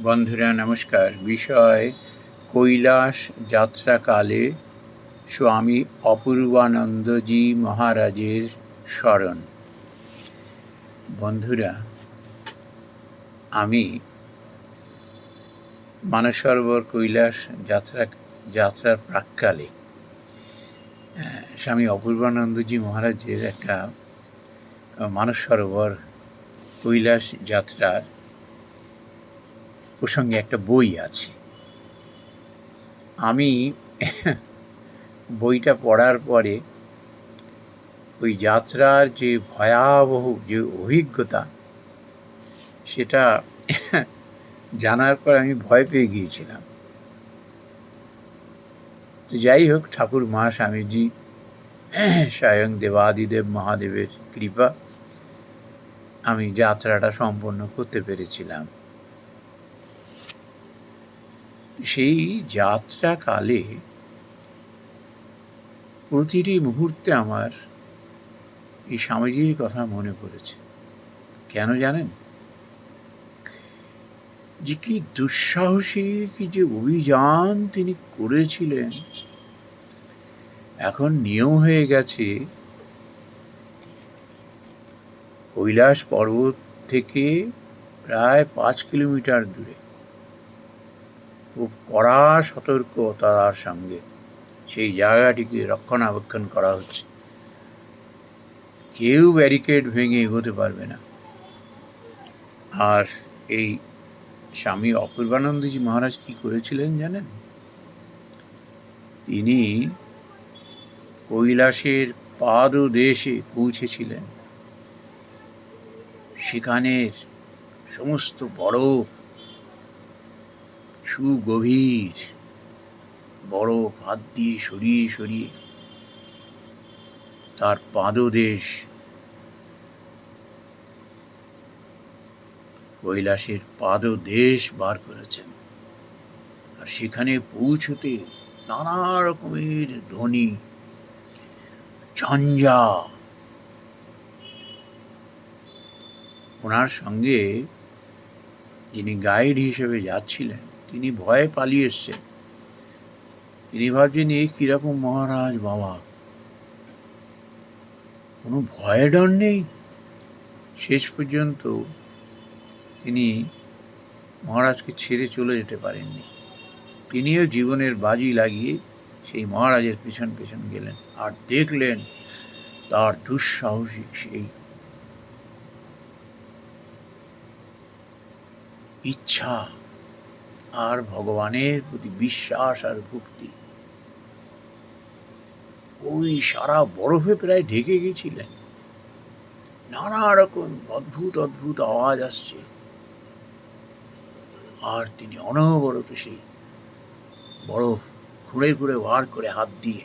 বন্ধুরা, নমস্কার। বিষয়, কৈলাস যাত্রাকালে স্বামী অপূর্বানন্দজি মহারাজের স্মরণ। বন্ধুরা, আমি মানসরোবর কৈলাস যাত্রা, যাত্রার প্রাককালে স্বামী অপূর্বানন্দজি মহারাজের একটা মানস সরোবর কৈলাস যাত্রার প্রসঙ্গে একটা বই আছে। আমি বইটা পড়ার পরে ওই যাত্রার যে ভয়াবহ যে অভিজ্ঞতা, সেটা জানার পর আমি ভয় পেয়ে গিয়েছিলাম। তো যাই হোক, ঠাকুর মা, স্বামীজি, স্বয়ং দেবাদিদেব মহাদেবের কৃপা, আমি যাত্রাটা সম্পন্ন করতে পেরেছিলাম। সেই যাত্রাকালে প্রতিটি মুহূর্তে আমার এই স্বামীজির কথা মনে পড়েছে। কেন জানেন? যে কি দুঃসাহসিক যে অভিযান তিনি করেছিলেন। এখন নিয়ম হয়ে গেছে কৈলাস পর্বত থেকে প্রায় পাঁচ কিলোমিটার দূরে। খুব কড়া সতর্কতার সঙ্গে সেই জায়গাটিকে রক্ষণাবেক্ষণ করা হচ্ছে। কেউ ব্যারিকেড ভেঙে এগোতে পারবে না। আর এই স্বামী অপূর্বানন্দজি মহারাজ কি করেছিলেন জানেন? তিনি কৈলাসের পাদদেশে পৌঁছেছিলেন। সেখানের সমস্ত বরফ সুগভীর। বরফ হাত দিয়ে সরিয়ে সরিয়ে। তার পাদদেশ কৈলাসের পাদদেশ বার করেছেন। আর সেখানে পৌঁছতে নানা রকমের ধ্বনি, ঝঞ্ঝা। ওনার সঙ্গে যিনি গাইড হিসেবে যাচ্ছিলেন তিনি ভয়ে পালিয়ে এসছেন। তিনি ভাবছেন এই কীরকম মহারাজ বাবা? কোনো ভয় ডর নেই। শেষ পর্যন্ত তিনি মহারাজকে ছেড়ে চলে যেতে পারেননি। তিনিও জীবনের বাজি লাগিয়ে সেই মহারাজের পেছন পেছন গেলেন আর দেখলেন তার দুঃসাহসিক সেই ইচ্ছা। আর ভগবানের প্রতি বিশ্বাস আর ভক্তি। ওই সারা বরফে প্রায় ঢেকে গেছিলেন। নানা রকম অদ্ভুত অদ্ভুত আওয়াজ আসছে। আর তিনি অনবরত সেই বরফ খুঁড়ে খুঁড়ে বার করে হাত দিয়ে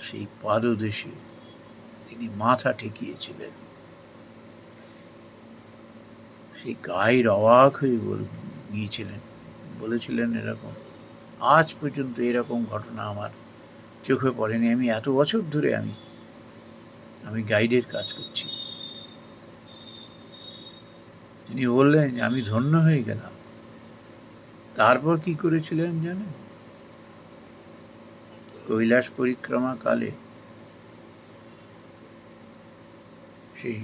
সেই পাদদেশে তিনি মাথা ঠেকিয়েছিলেন। সেই গায়ের অবাক হয়ে বল- গিয়েছিলেন, বলেছিলেন এরকম, আজ পর্যন্ত এরকম ঘটনা আমার চোখে পড়েনি। আমি এত বছর ধরে আমি আমি গাইডের কাজ করছি। তিনি বললেন, আমি ধন্য হয়ে গেলাম। তারপর কি করেছিলেন জানেন? কৈলাস পরিক্রমা কালে সেই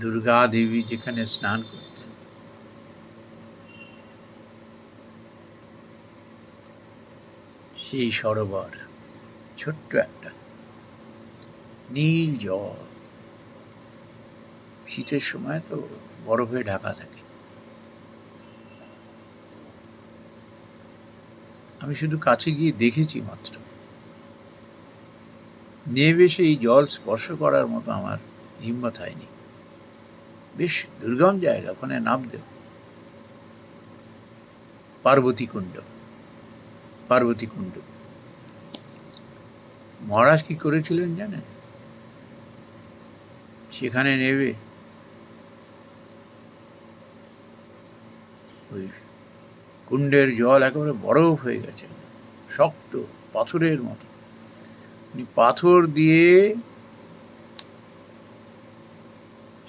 দুর্গা দেবী যেখানে স্নান করতেন। সেই সরোবর, ছোট্ট একটা, নীল জল। শীতের সময় তো বরফে ঢাকা থাকে। আমি শুধু কাছে গিয়ে দেখেছি মাত্র। নেবে সেই জল স্পর্শ করার মতো আমার হিম্মত হয়নি। বেশ দুর্গম জায়গা, ওখানে নাম নামতে পার্বতী কুণ্ড পার্বতী কুণ্ড মহারাজ কি করেছিলেন জানেন? সেখানে নেবে। ওই কুণ্ডের জল একেবারে বরফ হয়ে গেছে, শক্ত, পাথরের মতো। উনি পাথর দিয়ে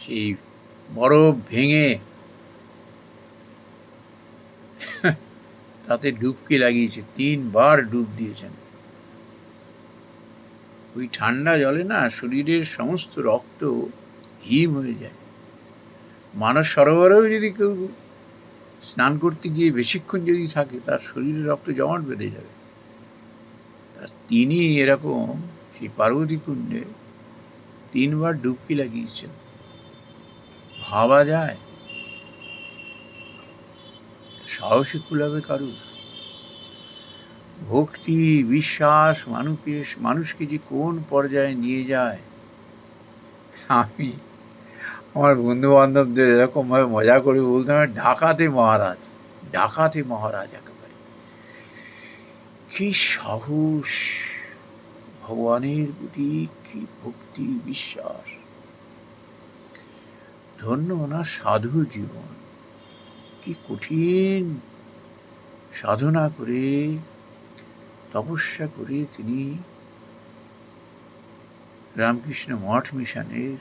সেই বরফ ভেঙে তাতে ডুবকি লাগিয়েছে, তিনবার ডুব দিয়েছেন। ওই ঠান্ডা জলে না শরীরের সমস্ত রক্ত হিম হয়ে যায়। মানস সরোবরেও যদি কেউ স্নান করতে গিয়ে বেশিক্ষণ যদি থাকে, তার শরীরে রক্ত জমাট বেঁধে যাবে। তিনি এরকম সেই পার্বতী কুণ্ডে তিনবার ডুবকি লাগিয়েছেন। ভাবা যায়? সাহসী কুলাবে কারুর? ভক্তি, বিশ্বাস, মানুষকে মানুষকে যে কোন পর্যায়ে নিয়ে যায়? আমি আমার বন্ধু বান্ধবদের এরকমভাবে মজা করে বলতাম ডাকাতে মহারাজ ডাকাতে মহারাজ একেবারে। কি সাহস! ভগবানের প্রতি কি ভক্তি, বিশ্বাস! ধন্য ওনার সাধু জীবন? কি কঠিন সাধনা করে, তপস্যা করে তিনি রামকৃষ্ণ মঠ মিশনের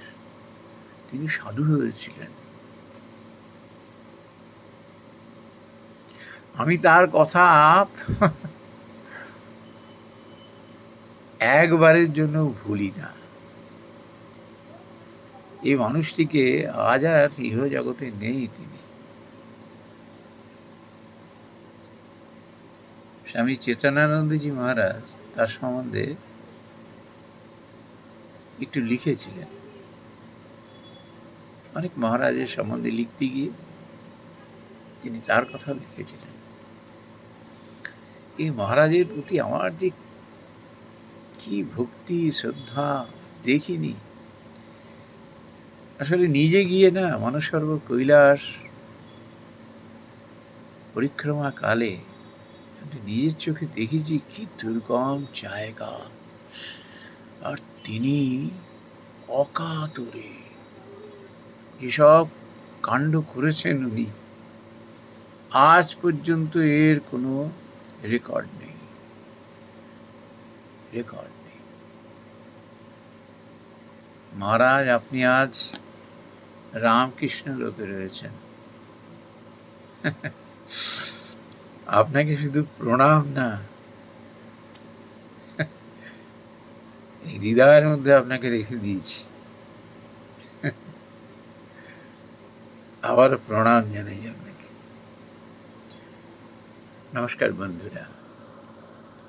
তিনি সাধু হয়েছিলেন। আমি তার কথা একবারের জন্য ভুলি না। এই মানুষটিকে আজ আর ইহ জগতে নেই তিনি। স্বামী চেতনানন্দজি মহারাজ তার সম্বন্ধে একটু লিখেছিলেন। অনেক মহারাজের সম্বন্ধে লিখতে গিয়ে তিনি তার কথা লিখেছিলেন। এই মহারাজের প্রতি আমার যে কি ভক্তি, শ্রদ্ধা, দেখিনি আসলে নিজে গিয়ে না মানসর্ব কৈলাস পরিক্রমা কালে নিজের চোখে দেখেছি কি দুর্গম জায়গা। আর তিনি অকাতরে এসব কাণ্ড করেছেন উনি। আজ পর্যন্ত এর কোনো রেকর্ড নেই। রেকর্ড নেই। মহারাজ, আপনি আজ রামকৃষ্ণ লোকে রয়েছেন। আপনাকে শুধু প্রণাম না। হৃদয়ের মধ্যে আপনাকে রেখে দিয়েছি। আবার প্রণাম জানাই আপনাকে। নমস্কার বন্ধুরা।